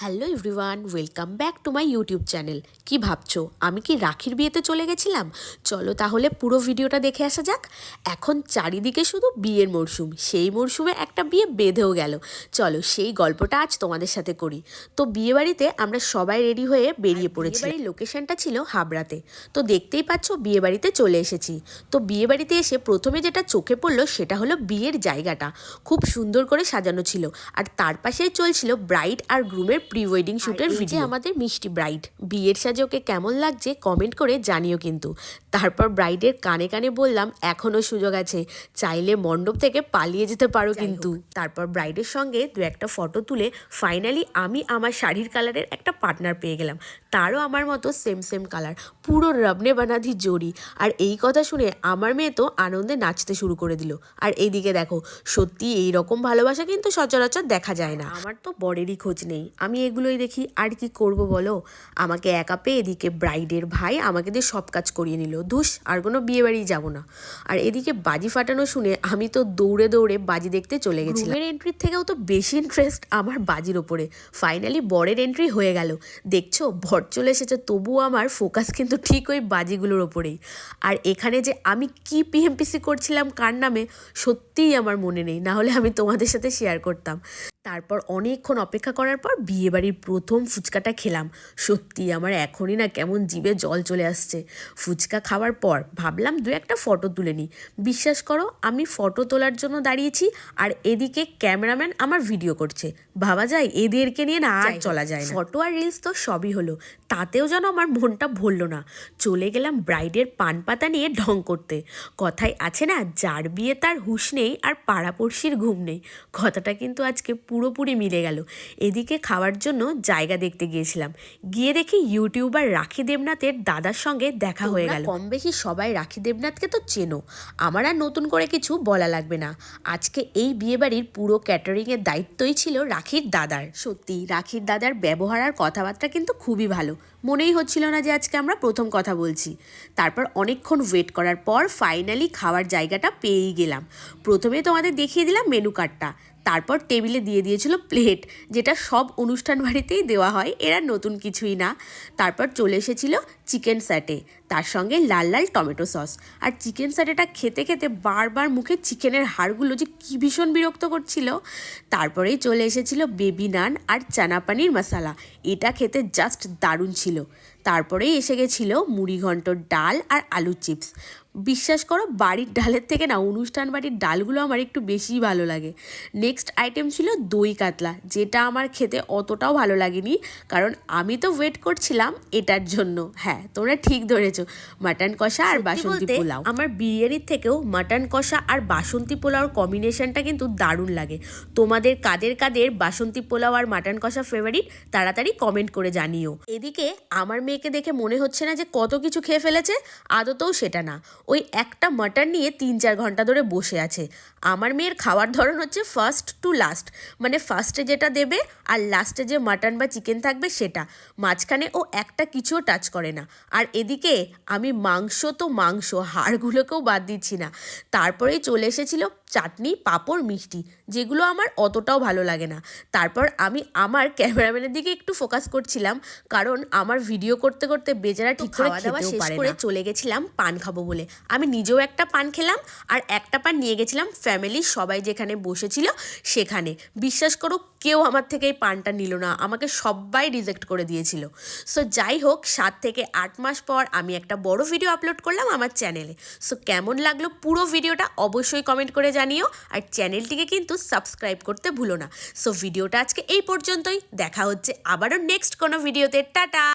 Hello everyone welcome back to my YouTube channel কি ভাবছ? আমি কি রাখির বিয়েতে চলে গেছিলাম? চলো তাহলে পুরো ভিডিওটা দেখে আসা যাক। এখন চারিদিকে শুধু বিয়ের মরশুম। সেই মরশুমে একটা বিয়ে বেঁধেও গেল। চলো সেই গল্পটা আজ তোমাদের সাথে করি। তো বিয়েবাড়িতে আমরা সবাই রেডি হয়ে বেরিয়ে পড়েছি। বাড়ির লোকেশনটা ছিল হাবড়াতে। তো দেখতেই পাচ্ছ বিয়ে বাড়িতে চলে এসেছি। তো বিয়ে বাড়িতে এসে প্রথমে যেটা চোখে পড়ল সেটা হলো বিয়ের জায়গাটা। খুব সুন্দর করে সাজানো ছিল। আর তার পাশেই চলছিল ব্রাইড আর গ্রুমের প্রি ওয়েডিং শ্যুটের ভিডিও আমাদের মিষ্টি ব্রাইড বিয়ের সাজে ওকে কেমন লাগছে কমেন্ট করে জানিও কিন্তু। তারপর ব্রাইডের কানে কানে বললাম এখনও সুযোগ আছে চাইলে মণ্ডপ থেকে পালিয়ে যেতে পারো কিন্তু। তারপর ব্রাইডের সঙ্গে দু একটা ফটো তুলে ফাইনালি আমি আমার শাড়ির কালারের একটা পার্টনার পেয়ে গেলাম। তারও আমার মতো সেম সেম কালার পুরো রবনে বানাধি জড়ি আর এই কথা শুনে আমার মেয়ে তো আনন্দে নাচতে শুরু করে দিল। আর এইদিকে দেখো সত্যি এই রকম ভালোবাসা কিন্তু সচরাচর দেখা যায় না। আমার তো বরেরই খোঁজ নেই। আমি এগুলোই দেখি আর কি করব বলো? আমাকে একা পেয়ে এদিকে ব্রাইডের ভাই আমাকে দিয়ে সব কাজ করিয়ে নিল। ধুস আর কোনো বিয়ে বাড়ি যাব না। আর এদিকে বাজি ফাটানো শুনে আমি তো দৌড়ে দৌড়ে বাজি দেখতে চলে গেছি রুমের এন্ট্রির থেকেও তো বেশি ইন্টারেস্ট আমার বাজির ওপরে। ফাইনালি বরের এন্ট্রি হয়ে গেল। দেখছ ভর চলে এসেছে, তবুও আমার ফোকাস কিন্তু ঠিক ওই বাজিগুলোর ওপরেই। আর এখানে যে আমি কি পিএমপিসি করছিলাম কার নামে, সত্যিই আমার মনে নেই। না হলে আমি তোমাদের সাথে শেয়ার করতাম। তারপর অনেকক্ষণ অপেক্ষা করার পর বিয়েবাড়ির প্রথম ফুচকাটা খেলাম। সত্যি আমার এখনই না কেমন জিভে জল চলে আসছে। ফুচকা খাওয়ার পর ভাবলাম দু একটা ফটো তুলে নিই। বিশ্বাস করো আমি ফটো তোলার জন্য দাঁড়িয়েছি আর এদিকে ক্যামেরাম্যান আমার ভিডিও করছে। ভাবা যায় এদেরকে নিয়ে না আর চলা যায় না। ফটো আর রিলস তো সবই হলো। তাতেও যেন আমার মনটা ভরল না। চলে গেলাম ব্রাইডের পান পাতা নিয়ে ঢং করতে। কথায় আছে না যার বিয়ে তার হুঁশ নেই আর পাড়াপড়শির ঘুম নেই। কথাটা কিন্তু আজকে পুরোপুরি মিলে গেল। এদিকে খাওয়ার জন্য জায়গা দেখতে গিয়েছিলাম। গিয়ে দেখি ইউটিউবার রাখি দেবনাথের দাদার সঙ্গে দেখা হয়ে গেল। কম বেশি সবাই রাখি দেবনাথকে তো চেনো। আমার আর নতুন করে কিছু বলা লাগবে না। আজকে এই বিয়েবাড়ির পুরো ক্যাটারিংয়ের দায়িত্বই ছিল রাখির দাদার। সত্যি, রাখির দাদার ব্যবহার আর কথাবার্তা কিন্তু খুবই ভালো। মনেই হচ্ছিল না যে আজকে আমরা প্রথম কথা বলছি। তারপর অনেকক্ষণ ওয়েট করার পর ফাইনালি খাওয়ার জায়গাটা পেয়েই গেলাম। প্রথমে তোমাদের দেখিয়ে দিলাম মেনু কার্ডটা তারপর টেবিলে দিয়ে দিয়েছিল প্লেট, যেটা সব অনুষ্ঠান বাড়িতেই দেওয়া হয়, এরা নতুন কিছুই না। তারপর চলে এসেছিল চিকেন স্যাটে, তার সঙ্গে লাল লাল টমেটো সস। আর চিকেন স্যাটেটা খেতে খেতে বারবার মুখে চিকেনের হাড়গুলো যে কী ভীষণ বিরক্ত করছিল। তারপরেই চলে এসেছিল বেবি নান আর চানা পানির মশালা, এটা খেতে জাস্ট দারুণ ছিল। তারপরেই এসে গেছিল মুড়ি ঘন্টর ডাল আর আলু চিপস। বিশ্বাস করো বাড়ির ডালের থেকে না অনুষ্ঠান বাড়ির ডালগুলো আমার একটু বেশিই ভালো লাগে। নেক্সট আইটেম ছিল দই কাতলা যেটা আমার খেতে অতটাও ভালো লাগেনি কারণ আমি তো ওয়েট করছিলাম এটার জন্য। হ্যাঁ তোমরা ঠিক ধরেছো মাটন কষা আর বাসন্তী পোলাও। আমার বিরিয়ানির থেকেও মাটন কষা আর বাসন্তী পোলাওর কম্বিনেশনটা কিন্তু দারুণ লাগে। তোমাদের কাদের কাদের বাসন্তী পোলাও আর মাটন কষা ফেভারিট তাড়াতাড়ি কমেন্ট করে জানিও। এদিকে আমার মেয়েকে দেখে মনে হচ্ছে না যে কত কিছু খেয়ে ফেলেছে, আদতেও সেটা না। ওই একটা মাটন নিয়ে তিন চার ঘণ্টা ধরে বসে আছে। আমার মেয়ের খাওয়ার ধরন হচ্ছে ফার্স্ট টু লাস্ট মানে ফার্স্টে যেটা দেবে আর লাস্টে যে মাটন বা চিকেন থাকবে সেটা। মাঝখানে ও একটা কিছুও টাচ করে না। আর এদিকে আমি মাংস তো মাংস, হাড়গুলোকেও বাদ দিচ্ছি না। তারপরেই চলে এসেছিল চাটনি পাঁপড় মিষ্টি যেগুলো আমার অতটাও ভালো লাগে না। তারপর আমি আমার ক্যামেরাম্যানের দিকে একটু ফোকাস করছিলাম কারণ আমার ভিডিও করতে করতে বেচারা ঠিক খাওয়া শেষ করে চলে গেছিলাম পান খাব বলে। আমি নিজেও একটা পান খেলাম আর একটা পান নিয়ে গেছিলাম ফ্যামিলির সবাই যেখানে বসেছিল সেখানে। বিশ্বাস করো কেউ আমার থেকে এই পানটা নিল না আমাকে সবাই রিজেক্ট করে দিয়েছিল। সো যাই হোক সাত থেকে আট মাস পর আমি একটা বড় ভিডিও আপলোড করলাম আমার চ্যানেলে সো কেমন লাগল পুরো ভিডিওটা অবশ্যই কমেন্ট করে জানিও আর চ্যানেলটিকে কিন্তু সাবস্ক্রাইব করতে ভুলো না। সো ভিডিওটা আজকে এই পর্যন্তই। দেখা হচ্ছে আবারও নেক্সট কোনো ভিডিওতে। টাটা!